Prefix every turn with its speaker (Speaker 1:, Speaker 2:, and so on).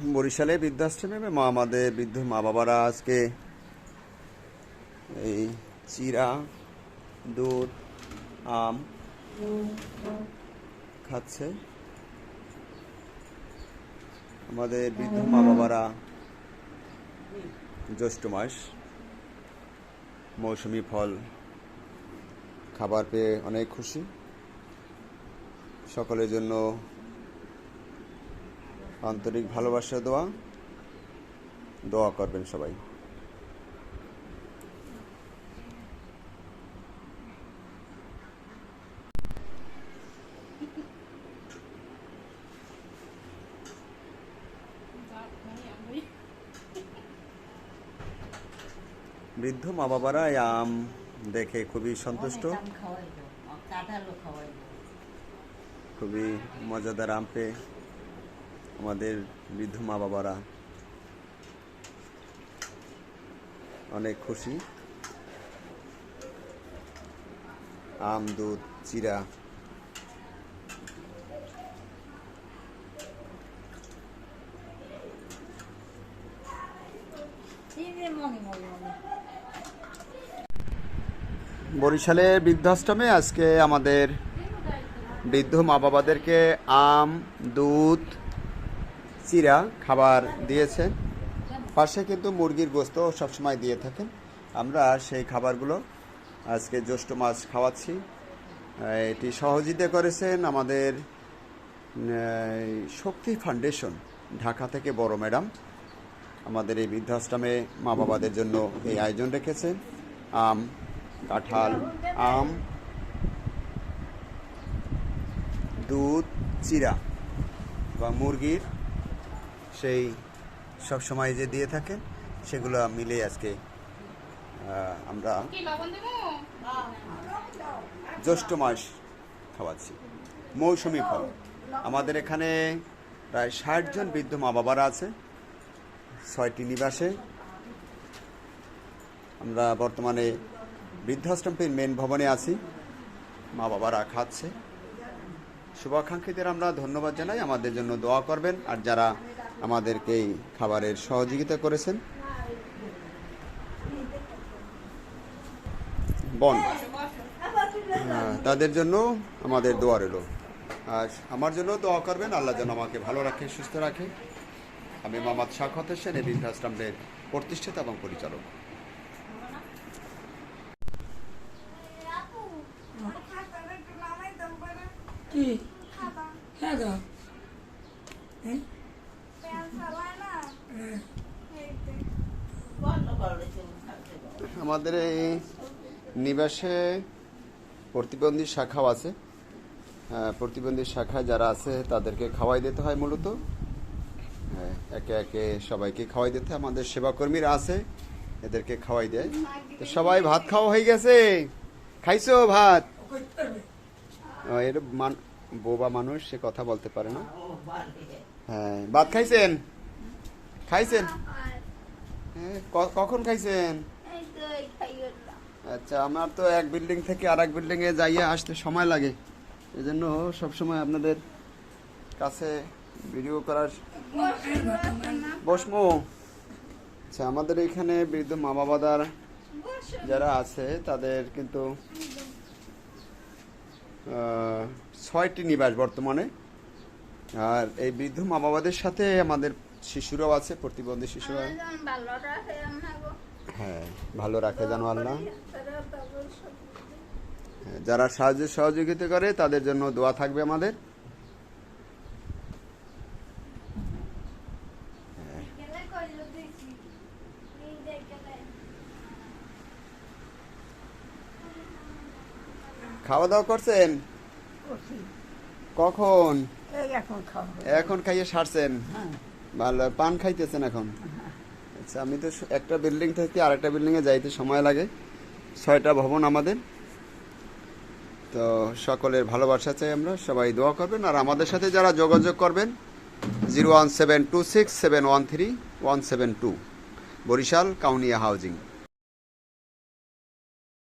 Speaker 1: বরিশালে বৃদ্ধাশ্রমে মা আমাদের বৃদ্ধ মা বাবারা আজকে এই চিরা, দুধ, আম খাচ্ছে। আমাদের বৃদ্ধ মা বাবারা জ্যৈষ্ঠ মাস, মৌসুমি ফল, খাবার পেয়ে অনেক খুশি। সকলের জন্য আন্তরিক ভালোবাসা দোয়া দোয়া করবেন সবাই। বৃদ্ধ মা বাবারা আম দেখে খুবই সন্তুষ্ট। খুবই মজাদার আম পেয়ে। আমাদের বৃদ্ধ মা বাবারা অনেক খুশি আম, দুধ, চিরা
Speaker 2: এই যে মনে মনে মনে।
Speaker 1: বরিশালে বৃদ্ধাশ্রমে আজকে আমাদের বৃদ্ধ মা বাবাদেরকে আম, দুধ চিরা খাবার দিয়েছে। পাশে কিন্তু মুরগির গোস্ত সবসময় দিয়ে থাকেন। আমরা সেই খাবারগুলো আজকে জ্যৈষ্ঠ মাছ খাওয়াচ্ছি। এটি সহযোগিতা করেছেন আমাদের শক্তি ফাউন্ডেশন ঢাকা থেকে বড় ম্যাডাম। আমাদের এই বৃদ্ধাশ্রমে মা বাবাদের জন্য এই আয়োজন রেখেছে আম, কাঁঠাল, আম, দুধ, চিরা বা মুরগির সেই সব সময় যে দিয়ে থাকেন সেগুলো মিলে আজকে আমরা জ্যৈষ্ঠ মাস খাওয়াচ্ছি। মৌসুমি ফল। আমাদের এখানে প্রায় ষাট জন বৃদ্ধ মা বাবারা আছে ছয়টি নিবাসে। আমরা বর্তমানে বৃদ্ধাশ্রমের মেন ভবনে আছি। মা বাবারা খাচ্ছে। শুভাকাঙ্ক্ষীদের আমরা ধন্যবাদ জানাই। আমাদের জন্য দোয়া করবেন। আর যারা আমাদেরকে এই খাবারের সহযোগিতা করেছেন। বন। হ্যাঁ, তাদের জন্য আমাদের দোয়া রইল। আর আমার জন্য দোয়া করবেন আল্লাহ যেন আমাকে ভালো রাখে সুস্থ রাখে। আমি মোহাম্মদ শাখত হোসেন এই বৃদ্ধাশ্রমের প্রতিষ্ঠাতা এবং পরিচালক।
Speaker 3: কি? হ্যাঁ?
Speaker 1: আমাদের এই নিবাসে প্রতিবন্ধী শাখাও আছে। আহ, প্রতিবন্ধী শাখা যারা আছে তাদেরকে খাওয়াই দিতে হয় মূলত। হ্যাঁ, একে একে সবাইকে খাওয়াই দিতে হয়। আমাদের সেবাকর্মীরা আছে এদেরকে খাওয়াই দেয়। তো সবাই ভাত খাওয়া হয়ে গেছে। খাইছো ভাত? এর মান বোবা মানুষ সে কথা বলতে পারে না। হ্যাঁ ভাত খাইছেন? খাইছেন? হ্যাঁ, কখন খাইছেন? আচ্ছা আমার তো এক বিল্ডিং থেকে আর এক বিল্ডিং এ যাইয়ে আসতে সময় লাগে। এই জন্য সবসময় আপনাদের কাছে ভিডিও করার বসমু। আচ্ছা আমাদের এখানে বৃদ্ধ মা বাবাদার যারা আছে তাদের কিন্তু ছয়টি নিবাস বর্তমানে। আর এই বৃদ্ধ মা বাবাদের সাথে আমাদের শিশুরাও আছে প্রতিবন্ধী শিশুরা হ্যাঁ ভালো রাখে জানো আল্লাহ। হ্যাঁ, যারা সাহায্য সহযোগিতা করে তাদের জন্য দোয়া থাকবে আমাদের। খাওয়া দাওয়া করছেন? কখন?
Speaker 3: এখন
Speaker 1: এখন খাইয়ে সারছেন?
Speaker 3: হ্যাঁ।
Speaker 1: ভালো পান খাইতেছেন এখন। আচ্ছা আমি তো একটা বিল্ডিং থেকে আরেকটা বিল্ডিং এ যাইতে সময় লাগে, ছয়টা ভবন আমাদের। তো সকলের ভালোবাসা চাই আমরা, সবাই দোয়া করবেন। আর আমাদের সাথে যারা যোগাযোগ করবেন, zero one seven two six seven one three one seven two, Barishal Kaunia housing.